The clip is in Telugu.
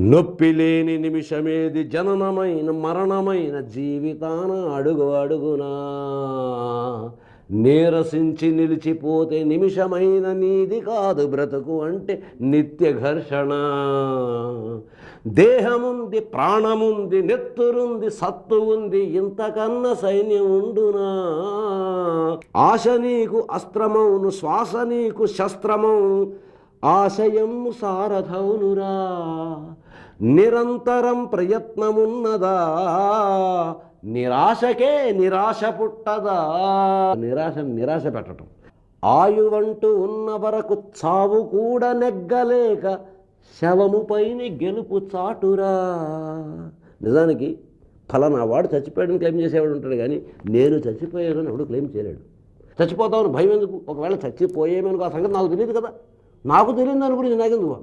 నొప్పి లేని నిమిషమేది జననమైన మరణమైన జీవితాన అడుగు అడుగునా. నీరసించి నిలిచిపోతే నిమిషమైన నీది కాదు బ్రతుకు అంటే నిత్య ఘర్షణ. దేహముంది ప్రాణముంది నెత్తురుంది సత్తు ఉంది ఇంతకన్నా సైన్యం ఉండునా? ఆశ నీకు అస్త్రమౌను శ్వాస నీకు శస్త్రమౌ ఆశయం సారథౌనురా నిరంతరం ప్రయత్నమున్నదా నిరాశకే నిరాశ పుట్టదా. నిరాశ నిరాశ పెట్టడం ఆయువంటూ ఉన్న వరకు చావు కూడా నెగ్గలేక శవముపైన గెలుపు చాటురా. నిజానికి ఫలానా వాడు చచ్చిపోయాడని క్లెయిమ్ చేసేవాడు ఉంటాడు కానీ నేను చచ్చిపోయానని ఎవడు క్లెయిమ్ చేయలేడు. చచ్చిపోతామని భయం ఎందుకు? ఒకవేళ చచ్చిపోయేమనుకో ఆ సంగతి నాకు తెలియదు కదా. నాకు తెలియని దాని గురించి నాకెందుకు